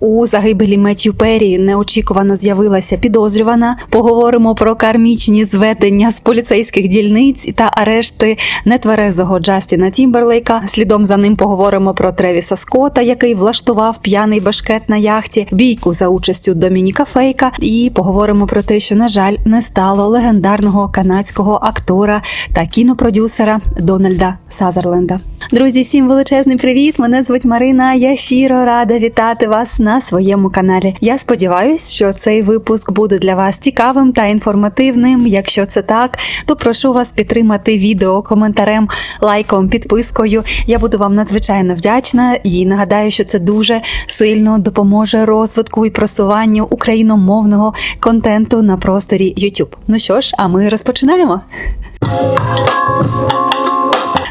У загибелі Меттю Перрі неочікувано з'явилася підозрювана. Поговоримо про кармічні зведення з поліцейських дільниць та арешти нетверезого Джастіна Тімберлейка. Слідом за ним поговоримо про Тревіса Скотта, який влаштував п'яний башкет на яхті, бійку за участю Домініка Фейка. І поговоримо про те, що на жаль не стало легендарного канадського актора та кінопродюсера Дональда Сазерленда. Друзі, всім величезний привіт! Мене звуть Марина. Я щиро рада вітати вас на своєму каналі. Я сподіваюся, що цей випуск буде для вас цікавим та інформативним. Якщо це так, то прошу вас підтримати відео коментарем, лайком, підпискою. Я буду вам надзвичайно вдячна і нагадаю, що це дуже сильно допоможе розвитку і просуванню україномовного контенту на просторі YouTube. Ну що ж, а ми розпочинаємо.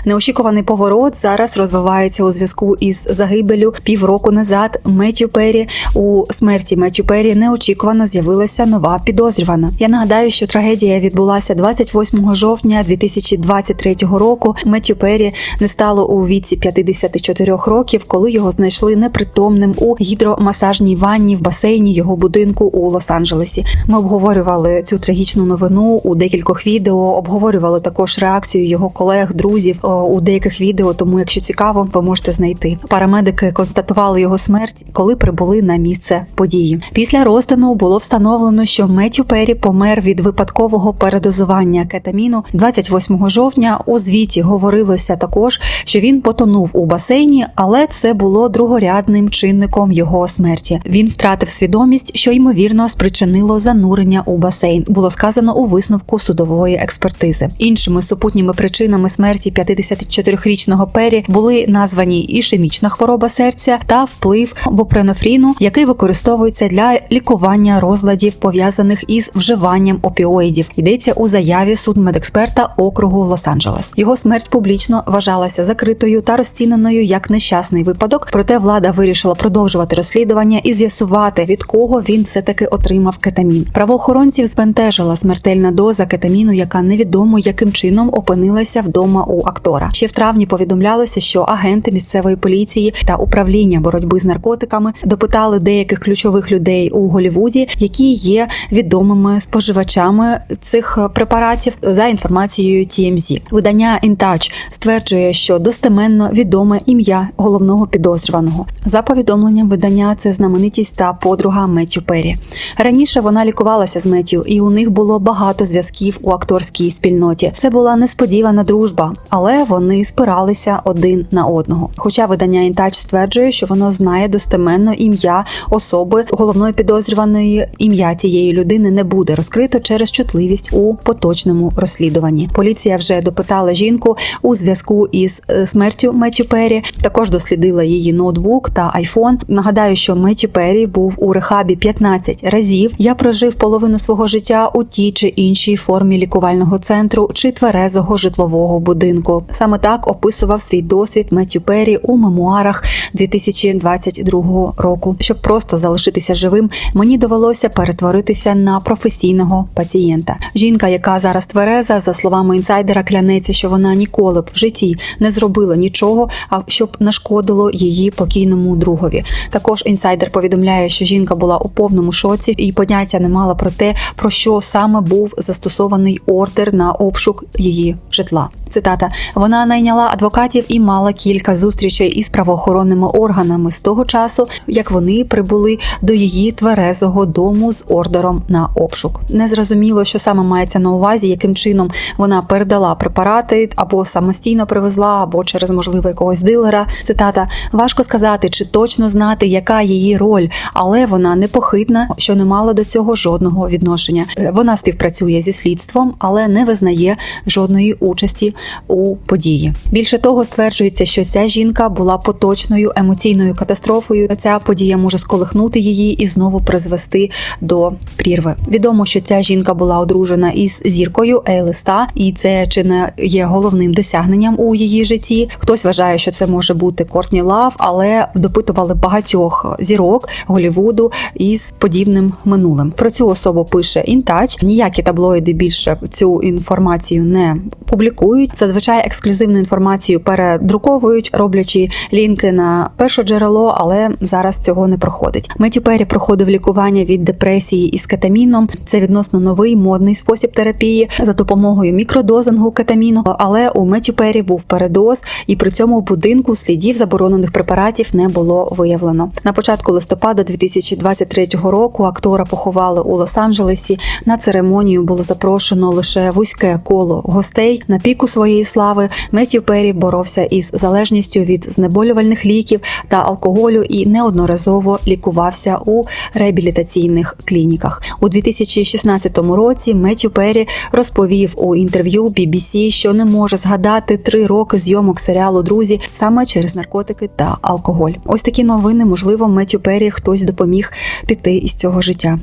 Неочікуваний поворот зараз розвивається у зв'язку із загибелю півроку назад Меттю Перрі. У смерті Меттю Перрі неочікувано з'явилася нова підозрювана. Я нагадаю, що трагедія відбулася 28 жовтня 2023 року. Меттю Перрі не стало у віці 54 років, коли його знайшли непритомним у гідромасажній ванні в басейні його будинку у Лос-Анджелесі. Ми обговорювали цю трагічну новину у декількох відео. Обговорювали також реакцію його колег, друзів о, у деяких відео. Тому, якщо цікаво, ви можете знайти. Парамедики констатували його смерть, коли прибули на місце події. Після розтину було встановлено, що Меттю Перрі помер від випадкового передозування кетаміну 28 жовтня. У звіті говорилося також, що він потонув у басейні, але це було другорядним чинником його смерті. Він втратив свідомість, що ймовірно спричинило занурення у басейн. Було сказано у висновку судової експертизи. Іншими супутніми причинами смерті 54-річного Пері були названі ішемічна хвороба серця та вплив бупренофріну, який використовується для лікування розладів пов'язаних із вживанням опіоїдів. Йдеться у заяві судмедексперта округу Лос-Анджелес. Його смерть публічно вважалася закритою та розціненою як нещасний випадок. Проте влада вирішила продовжувати розслідування і з'ясувати від кого він все таки отримав кетамін. Правоохоронців збентежила смертельна доза кетаміну, яка невідомо яким чином опинилася вдома у актора. Ще в травні повідомлялося, що агенти місцевої поліції та управління боротьби з наркотиками допитали деяких ключових людей у Голівуді, які є відомими споживачами цих препаратів за інформацією TMZ. Видання InTouch стверджує, що достеменно відоме ім'я головного підозрюваного. За повідомленням видання, це знаменитість та подруга Меттю Перрі. Раніше вона лікувалася з Меттю, і у них було багато зв'язків у акторській спільноті. Це була несподівана дружба, але вони спиралися один на одного. Хоча видання InTouch стверджує, що воно знає достеменно ім'я особи головної підозрюваної, ім'я цієї людини не буде розкрито через чутливість у поточному розслідуванні. Поліція вже допитала жінку у зв'язку із е, смертю Меттю Перрі. Також дослідила її ноутбук та айфон. Нагадаю, що Меттю Перрі був у рехабі 15 разів. Я прожив половину свого життя у тій чи іншій формі лікувального центру чи тверезого житлового будинку. Саме так описував свій досвід Меттю Перрі у мемуарах 2022 року. Щоб просто залишитися живим, мені довелося перетворитися на професійного пацієнта. Жінка, яка зараз твереза, за словами інсайдера, клянеться, що вона ніколи б в житті не зробила нічого, а щоб нашкодило її покійному другові. Також інсайдер повідомляє, що жінка була у повному шоці і поняття не мала про те, про що саме був застосований ордер на обшук її житла. Цитата: вона найняла адвокатів і мала кілька зустрічей із правоохоронними органами з того часу, як вони прибули до її тверезого дому з ордером на обшук. Незрозуміло, що саме мається на увазі, яким чином вона передала препарати або самостійно привезла, або через можливо якогось дилера. Цитата: важко сказати, чи точно знати, яка її роль, але вона непохитна, що не мала до цього жодного відношення. Е, Вона співпрацює зі слідством, але не визнає жодної участі у події. Більше того, стверджується, що ця жінка була поточною емоційною катастрофою. Ця подія може сколихнути її і знову призвести до прірви. Відомо, що ця жінка була одружена із зіркою Ейлиста, і це чи не є головним досягненням у її житті. Хтось вважає, що це може бути Кортні Лав, але допитували багатьох зірок Голівуду із подібним минулим. Про цю особу пише InTouch. Ніякі таблоїди більше цю інформацію не публікують. Зазвичай ексклюзивну інформацію передруковують, роблячи лінки на перше джерело, але зараз цього не проходить. Меттю Перрі проходив лікування від депресії із кетаміном. Це відносно новий модний спосіб терапії за допомогою мікродозингу кетаміну. Але у Меттю Перрі був передоз, і при цьому в будинку слідів заборонених препаратів не було виявлено. На початку листопада 2023 року актора поховали у Лос-Анджелесі. На церемонію було запрошено лише вузьке коло гостей. На піку своєї слави Меттю Перрі боровся із залежністю від знеболювальних ліків та алкоголю і неодноразово лікувався у реабілітаційних клініках. У 2016 році Меттю Перрі розповів у інтерв'ю BBC, що не може згадати три роки зйомок серіалу Друзі саме через наркотики та алкоголь. Ось такі новини. Можливо, Меттю Перрі хтось допоміг піти із цього життя.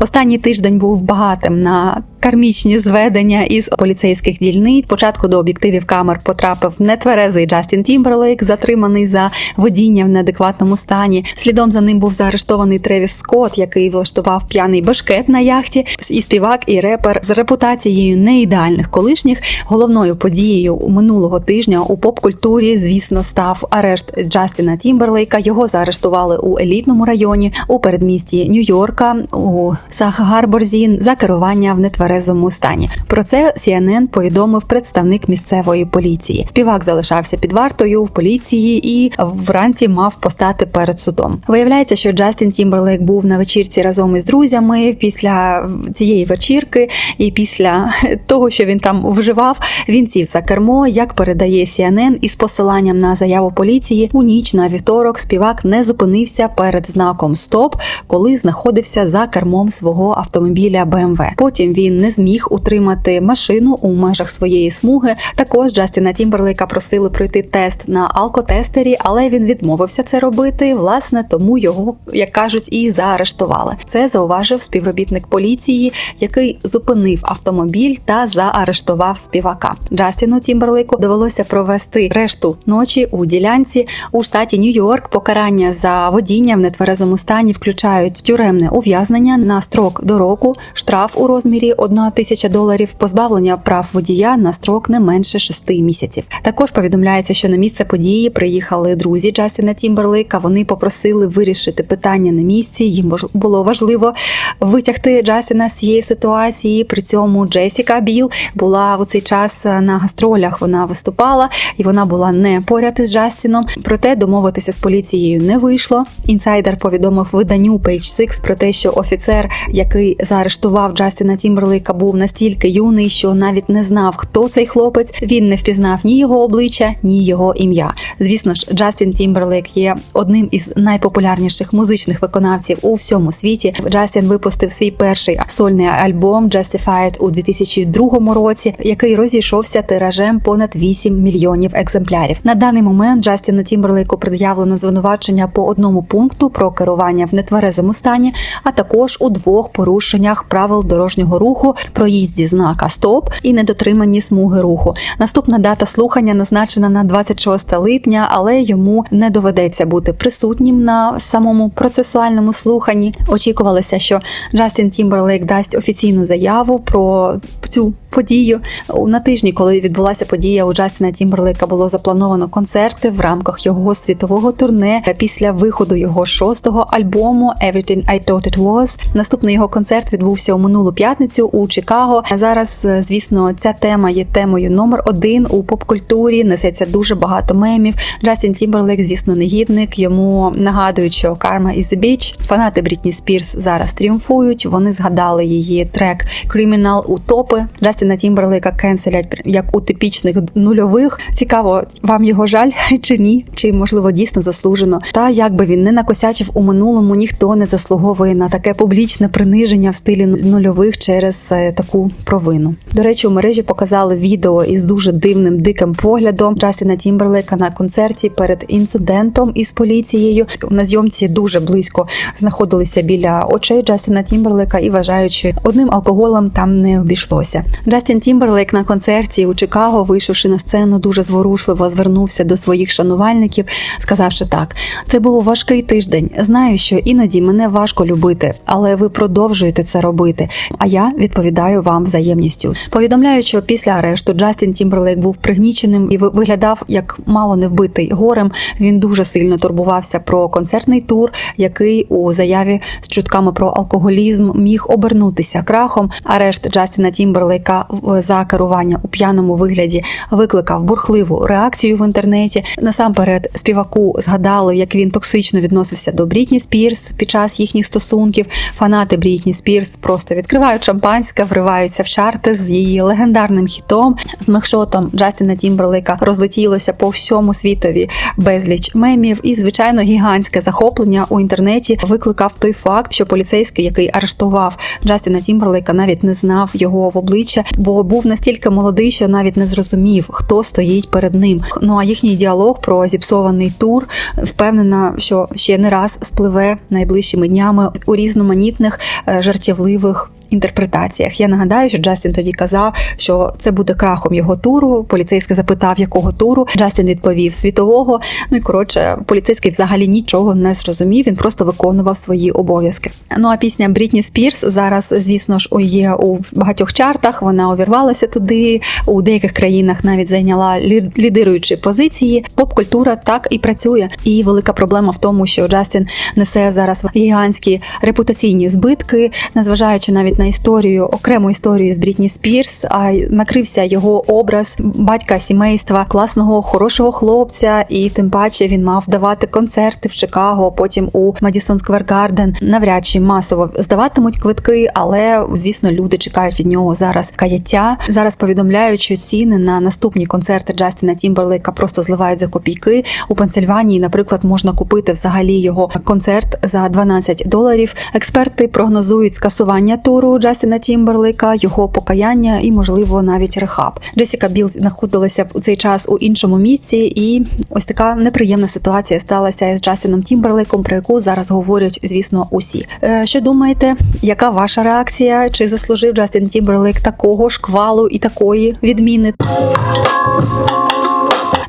Останній тиждень був багатим на кармічні зведення із поліцейських дільниць. Спочатку до об'єктивів камер потрапив нетверезий Джастін Тімберлейк, затриманий за водіння в неадекватному стані. Слідом за ним був заарештований Тревіс Скотт, який влаштував п'яний башкет на яхті. І співак, і репер з репутацією неідеальних колишніх. Головною подією минулого тижня у поп-культурі, звісно, став арешт Джастіна Тімберлейка. Його заарештували у елітному районі у передмісті Нью-Йорка у Сах-Гарборзі за керування в нетверезому стані. Про це CNN повідомив представник місцевої поліції. Співак залишався під вартою в поліції і вранці мав постати перед судом. Виявляється, що Джастін Тімберлейк був на вечірці разом із друзями після цієї вечірки, і після того, що він там вживав, він сів за кермо. Як передає CNN із посиланням на заяву поліції, у ніч на вівторок співак не зупинився перед знаком СТОП, коли знаходився за кермом свого автомобіля BMW. Потім він не зміг утримати машину у межах своєї смуги. Також Джастіна Тімберлейка просили пройти тест на алкотестері, але він відмовився це робити. Власне, тому його, як кажуть, і заарештували. Це зауважив співробітник поліції, який зупинив автомобіль та заарештував співака. Джастіну Тімберлейку довелося провести решту ночі у ділянці у штаті Нью-Йорк. Покарання за водіння в нетверезому стані включають тюремне ув'язнення на строк до року, штраф у розмірі 1 тисяча доларів, позбавлення прав водія на строк не менше 6 місяців. Також повідомляється, що на місце події приїхали друзі Джастіна Тімберлейка. Вони попросили вирішити питання на місці. Їм було важливо витягти Джастіна з цієї ситуації. При цьому Джесіка Біл була у цей час на гастролях. Вона виступала і вона була не поряд із Джастіном. Проте домовитися з поліцією не вийшло. Інсайдер повідомив виданню Page Six про те, що офіцер, який заарештував Джастіна Тімберлейка, був настільки юний, що навіть не знав, хто цей хлопець. Він не впізнав ні його обличчя, ні його ім'я. Звісно ж, Джастін Тімберлейк є одним із найпопулярніших музичних виконавців у всьому світі. Джастін випустив свій перший сольний альбом Justified у 2002 році, який розійшовся тиражем понад 8 мільйонів екземплярів. На даний момент Джастіну Тімберлейку пред'явлено звинувачення по одному пункту про керування в нетверезому стані, а також у двох порушеннях правил дорожнього руху, проїзді знака СТОП і недотриманні смуги руху. Наступна дата слухання назначена на 26 липня, але йому не доведеться бути присутнім на самому процесуальному слуханні. Очікувалося, що Джастін Тімберлейк дасть офіційну заяву про цю подію. На тижні, коли відбулася подія, у Джастіна Тімберлейка було заплановано концерти в рамках його світового турне після виходу його шостого альбому Everything I Thought It Was. Наступний його концерт відбувся у минулу п'ятницю у Чикаго. Зараз, е, звісно, ця тема є темою номер один у поп-культурі. Несеться дуже багато мемів. Джастін Тімберлейк, звісно, негідник. Йому нагадують, що is the Bitch. Фанати Брітні Спірс зараз тріумфують. Вони згадали її трек Criminal у топи. Джастіна Тімберлейка кенселять як у типічних нульових. Цікаво, вам його жаль чи ні? Чи можливо дійсно заслужено? Та як би він не накосячив у минулому, ніхто не заслуговує на таке публічне приниження в стилі нульових через е, таку провину. До речі, у мережі показали відео із дуже дивним диким поглядом Джастіна Тімберлейка на концерті перед інцидентом із поліцією. На зйомці дуже близько знаходилися біля очей Джастіна Тімберлейка і вважають, що одним алкоголем там не обійшлося. Джастін Тімберлейк на концерті у Чикаго, вийшовши на сцену, дуже зворушливо звернувся до своїх шанувальників, сказавши так: це був важкий тиждень. Знаю, що іноді мене важко любити, але ви продовжуєте це робити. А я відповідаю вам взаємністю. Повідомляю, що після арешту Джастін Тімберлейк був пригніченим і ви- виглядав як мало не вбитий горем. Він дуже сильно турбувався про концертний тур, який у заяві з чутками про алкоголізм міг обернутися крахом. Арешт Джастіна Тімберлейка за керування у п'яному вигляді викликав бурхливу реакцію в інтернеті. Насамперед, співаку згадали, як він токсично відносився до Брітні Спірс під час їхніх стосунків. Фанати Брітні Спірс просто відкривають шампанське, вриваються в чарти з її легендарним хітом. З мехшотом Джастіна Тімберлейка розлетілося по всьому світові безліч мемів, і звичайно гігантське захоплення у інтернеті викликав той факт, що поліцейський, який арештував Джастіна Тімберлейка, навіть не знав його в обличчя, бо був настільки молодий, що навіть не зрозумів, хто стоїть перед ним. Ну а їхній діалог про зіпсований тур впевнена, що ще не раз спливе найближчими днями у різноманітних е, жартівливих. Інтерпретаціях я нагадаю, що Джастін тоді казав, що це буде крахом його туру. Поліцейський запитав, якого туру. Джастін відповів світового. Ну і коротше, поліцейський взагалі нічого не зрозумів. Він просто виконував свої обов'язки. Ну а пісня Брітні Спірс зараз, звісно ж, є у багатьох чартах. Вона увірвалася туди. У деяких країнах навіть зайняла лі- лідируючі позиції. Поп-культура так і працює. І велика проблема в тому, що Джастін несе зараз гігантські репутаційні збитки, незважаючи навіть на історію, окрему історію з Брітні Спірс, а накрився його образ батька сімейства, класного, хорошого хлопця, і тим паче він мав давати концерти в Чикаго, потім у Madison Square Garden. Навряд чи масово здаватимуть квитки, але звісно, люди чекають від нього зараз каяття. Зараз повідомляють, що ціни на наступні концерти Джастіна Тімберлейка просто зливають за копійки. У Пенсильванії, наприклад, можна купити взагалі його концерт за 12 доларів. Експерти прогнозують скасування туру Джастіна Тімберлейка, його покаяння і, можливо, навіть рехаб. Джесіка Біл знаходилася у цей час у іншому місці, і ось така неприємна ситуація сталася із Джастіном Тімберлейком, про яку зараз говорять, звісно, усі. Е, Що думаєте, яка ваша реакція? Чи заслужив Джастін Тімберлейк такого шквалу і такої відміни?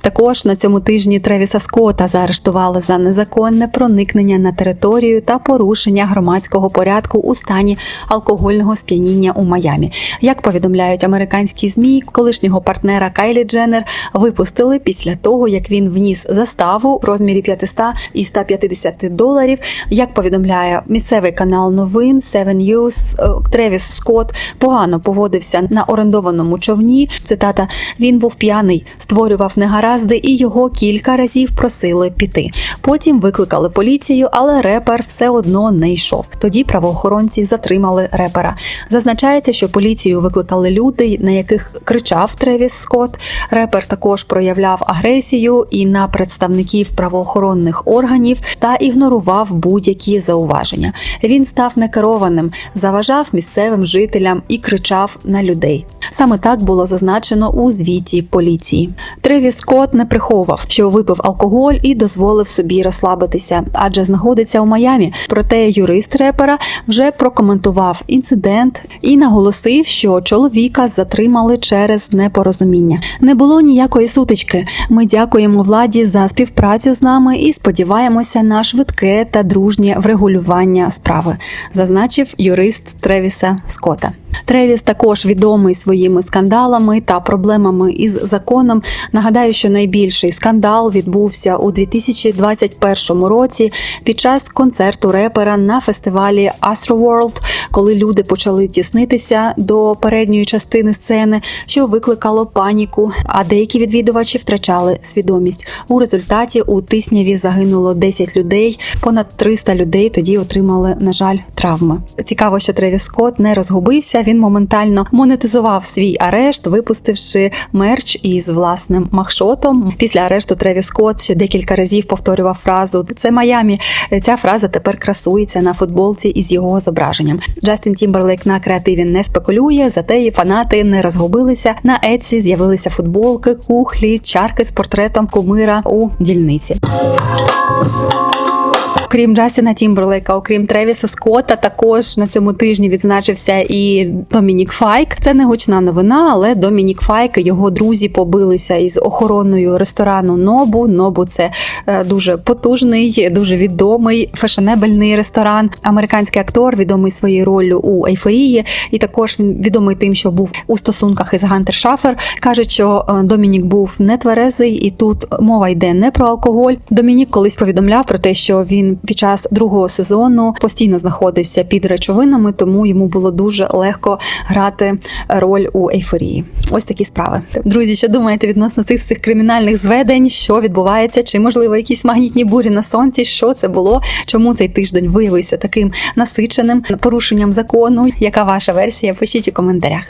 Також на цьому тижні Тревіса Скотта заарештували за незаконне проникнення на територію та порушення громадського порядку у стані алкогольного сп'яніння у Майамі. Як повідомляють американські змі, колишнього партнера Кайлі Дженнер випустили після того, як він вніс заставу в розмірі 500 і 150 доларів. Як повідомляє місцевий канал новин Seven News, е, Тревіс Скотт погано поводився на орендованому човні. Цитата: він був п'яний, створював негаразди, і його кілька разів просили піти. Потім викликали поліцію, але репер все одно не йшов. Тоді правоохоронці затримали репера. Зазначається, що поліцію викликали люди, на яких кричав Тревіс Скотт. Репер також проявляв агресію і на представників правоохоронних органів та ігнорував будь-які зауваження. Він став некерованим, заважав місцевим жителям і кричав на людей. Саме так було зазначено у звіті поліції. Тревіс Скотт не приховував, що випив алкоголь і дозволив собі розслабитися, адже знаходиться у Майамі. Проте юрист репера вже прокоментував інцидент і наголосив, що чоловіка затримали через непорозуміння. Не було ніякої сутички. Ми дякуємо владі за співпрацю з нами і сподіваємося на швидке та дружнє врегулювання справи, зазначив юрист Тревіса Скотта. Тревіс також відомий своїми скандалами та проблемами із законом. Нагадаю, що найбільший скандал відбувся у 2021 році під час концерту репера на фестивалі Astroworld, коли люди почали тіснитися до передньої частини сцени, що викликало паніку. А деякі відвідувачі втрачали свідомість. У результаті у тисняві загинуло 10 людей, понад 300 людей тоді отримали, на жаль, травми. Цікаво, що Тревіс Скотт не розгубився. Він моментально монетизував свій арешт, випустивши мерч із власним махшотом. Після арешту Тревіс Скотт ще декілька разів повторював фразу Це Майамі. Ця фраза тепер красується на футболці із його зображенням. Джастін Тімберлейк на креативі не спекулює, зате і фанати не розгубилися. На Etsy з'явилися футболки, кухлі, чарки з портретом кумира у дільниці. Окрім Джастіна Тімберлейка, окрім Тревіса Скотта, також на цьому тижні відзначився і Домінік Файк. Це не гучна новина, але Домінік Файк і його друзі побилися із охороною ресторану Нобу. Нобу це е, дуже потужний, дуже відомий фешенебельний ресторан. Американський актор, відомий своєю роллю у ейфорії, і також він відомий тим, що був у стосунках із Гантер Шафер. кажуть, що е, Домінік був нетверезий, і тут мова йде не про алкоголь. Домінік колись повідомляв про те, що він під час другого сезону постійно знаходився під речовинами, тому йому було дуже легко грати роль у ейфорії. Ось такі справи. Друзі, що думаєте відносно цих всіх кримінальних зведень? Що відбувається? Чи можливо якісь магнітні бурі на сонці? Що це було? Чому цей тиждень виявився таким насиченим порушенням закону? Яка ваша версія? Пишіть у коментарях.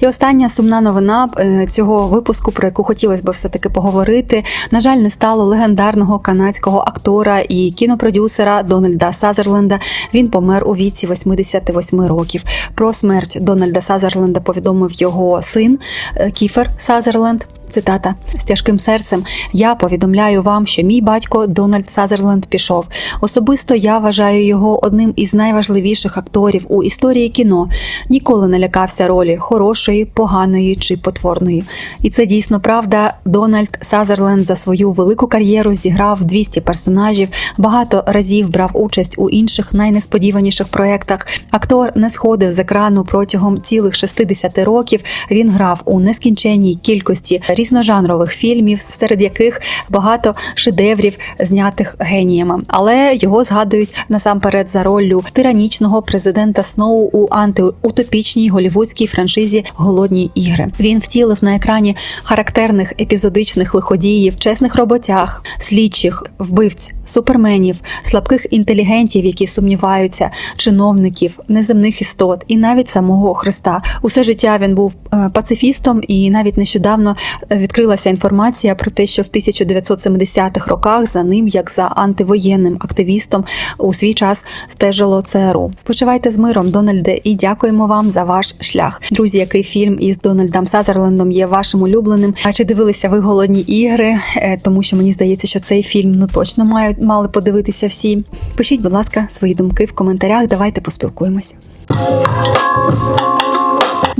І остання сумна новина е, цього випуску, про яку хотілося б все таки поговорити. На жаль, не стало легендарного канадського актора і кінопродюсера Дональда Сазерленда. Він помер у віці 88 років. Про смерть Дональда Сазерленда повідомив його син е, Кіфер Сазерленд. Цитата з тяжким серцем. Я повідомляю вам, що мій батько Дональд Сазерленд пішов. Особисто я вважаю його одним із найважливіших акторів у історії кіно. Ніколи не лякався ролі хорошої, поганої чи потворної. І це дійсно правда. Дональд Сазерленд за свою велику кар'єру зіграв 200 персонажів, багато разів брав участь у інших найнесподіваніших проєктах. Актор не сходив з екрану протягом цілих 60 років. Він грав у нескінченній кількості різножанрових фільмів, серед яких багато шедеврів знятих геніями. Але його згадують насамперед за роллю тиранічного президента Сноу у антиутопічній голівудській франшизі Голодні ігри. Він втілив на екрані характерних епізодичних лиходіїв, чесних роботяг, слідчих, вбивць, суперменів, слабких інтелігентів, які сумніваються, чиновників, неземних істот і навіть самого Христа. Усе життя він був е, пацифістом, і навіть нещодавно відкрилася інформація про те, що в 1970-х роках за ним, як за антивоєнним активістом, у свій час стежило ЦРУ. Спочивайте з миром, Дональде, і дякуємо вам за ваш шлях. Друзі, який фільм із Дональдом Сазерлендом є вашим улюбленим? А чи дивилися ви голодні ігри? Е, Тому що мені здається, що цей фільм ну точно мають мали подивитися всі. Пишіть, будь ласка, свої думки в коментарях. Давайте поспілкуємося.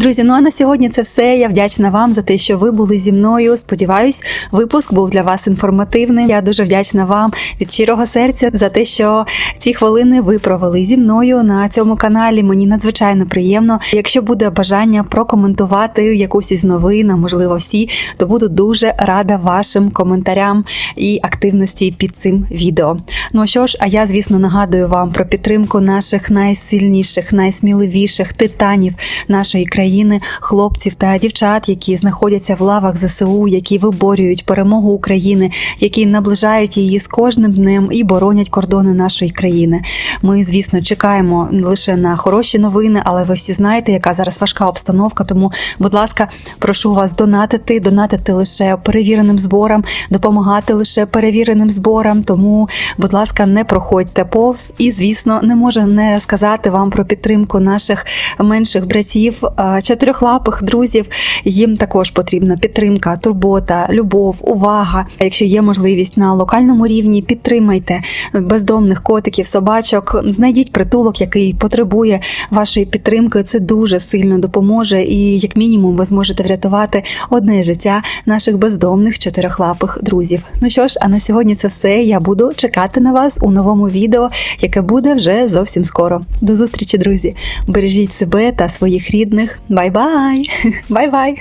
Друзі, ну а на сьогодні це все. Я вдячна вам за те, що ви були зі мною. Сподіваюсь, випуск був для вас інформативним. Я дуже вдячна вам від щирого серця за те, що ці хвилини ви провели зі мною на цьому каналі. Мені надзвичайно приємно. Якщо буде бажання прокоментувати якусь із новин, а можливо всі, то буду дуже рада вашим коментарям і активності під цим відео. Ну що ж, а я, звісно, нагадую вам про підтримку наших найсильніших, найсміливіших титанів нашої країни, хлопців та дівчат, які знаходяться в лавах ЗСУ, які виборюють перемогу України, які наближають її з кожним днем і боронять кордони нашої країни. Ми, звісно, чекаємо лише на хороші новини, але ви всі знаєте, яка зараз важка обстановка. Тому, будь ласка, прошу вас донатити, донатити лише перевіреним зборам, допомагати лише перевіреним зборам. Тому, будь ласка, не проходьте повз. І, звісно, не можу не сказати вам про підтримку наших менших братів, чотирьохлапих друзів. Їм також потрібна підтримка, турбота, любов, увага. А Якщо є можливість на локальному рівні, підтримайте бездомних котиків, собачок, знайдіть притулок, який потребує вашої підтримки. Це дуже сильно допоможе, і як мінімум ви зможете врятувати одне життя наших бездомних чотирьохлапих друзів. Ну що ж, а на сьогодні це все. Я буду чекати на вас у новому відео, яке буде вже зовсім скоро. До зустрічі, друзі! Бережіть себе та своїх рідних. Bye-bye. Bye-bye.